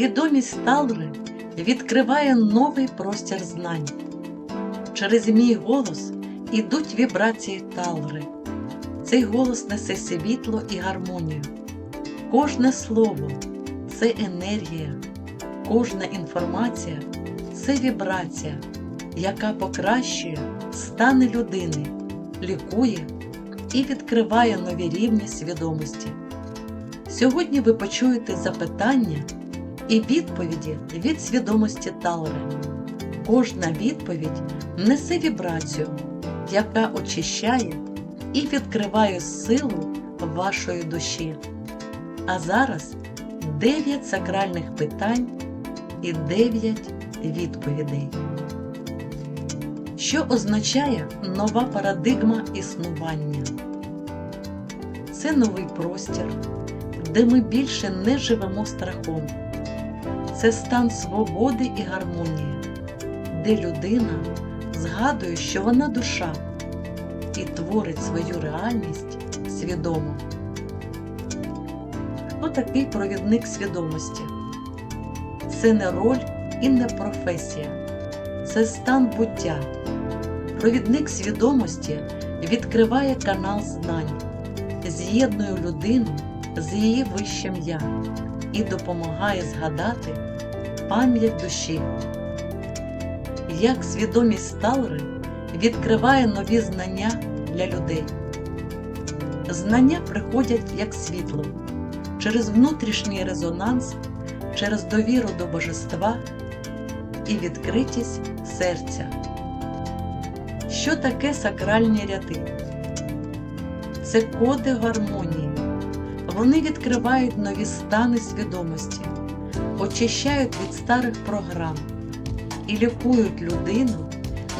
Свідомість Талри відкриває новий простір знань. Через мій голос ідуть вібрації Талри. Цей голос несе світло і гармонію. Кожне слово це енергія, кожна інформація це вібрація, яка покращує стани людини, лікує і відкриває нові рівні свідомості. Сьогодні ви почуєте запитання і відповіді від свідомості Талри. Кожна відповідь несе вібрацію, яка очищає і відкриває силу вашої душі. А зараз 9 сакральних питань і 9 відповідей. Що означає нова парадигма існування? Це новий простір, де ми більше не живемо страхом. Це стан свободи і гармонії, де людина згадує, що вона душа і творить свою реальність свідомо. Хто такий провідник свідомості? Це не роль і не професія, це стан буття. Провідник свідомості відкриває канал знань, з'єднує людину з її вищим я і допомагає згадати пам'ять душі. Як свідомість Талри відкриває нові знання для людей. Знання приходять як світло через внутрішній резонанс, через довіру до божества і відкритість серця. Що таке сакральні ряди? Це коди гармонії. Вони відкривають нові стани свідомості, очищають від старих програм і лікують людину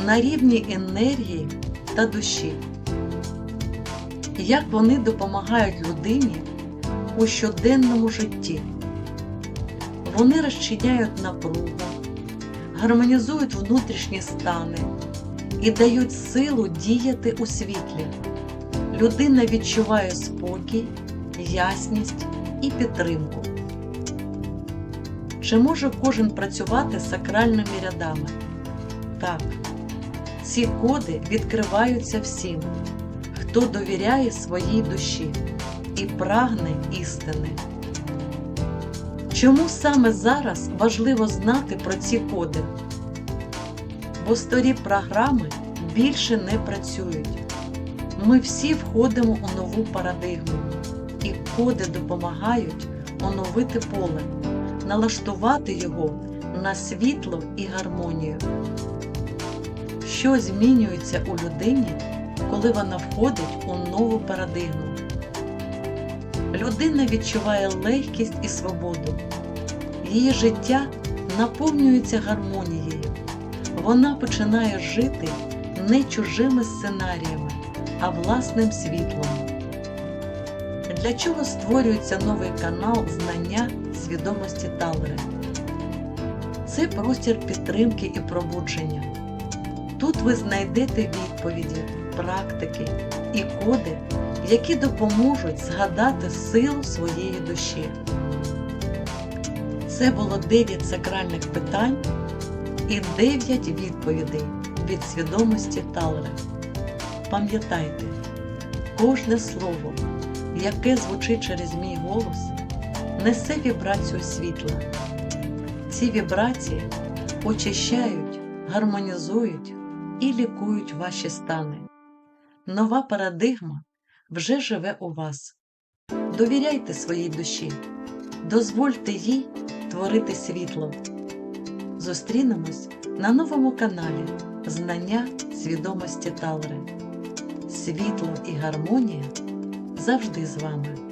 на рівні енергії та душі. Як вони допомагають людині у щоденному житті? Вони розчиняють напругу, гармонізують внутрішні стани і дають силу діяти у світлі. Людина відчуває спокій, ясність і підтримку. Чи може кожен працювати з сакральними рядами? Так, ці коди відкриваються всім, хто довіряє своїй душі і прагне істини. Чому саме зараз важливо знати про ці коди? Бо старі програми більше не працюють. Ми всі входимо у нову парадигму, і допомагають оновити поле, налаштувати його на світло і гармонію. Що змінюється у людині, коли вона входить у нову парадигму? Людина відчуває легкість і свободу. Її життя наповнюється гармонією. Вона починає жити не чужими сценаріями, а власним світлом. Для чого створюється новий канал знання свідомості Талери? Це простір підтримки і пробудження. Тут ви знайдете відповіді, практики і коди, які допоможуть згадати силу своєї душі. Це було 9 сакральних питань і 9 відповідей від свідомості Талери. Пам'ятайте, кожне слово, яке звучить через мій голос, несе вібрацію світла. Ці вібрації очищають, гармонізують і лікують ваші стани. Нова парадигма вже живе у вас. Довіряйте своїй душі, дозвольте їй творити світло. Зустрінемось на новому каналі Знання свідомості Талри. Світло і гармонія завжди з вами.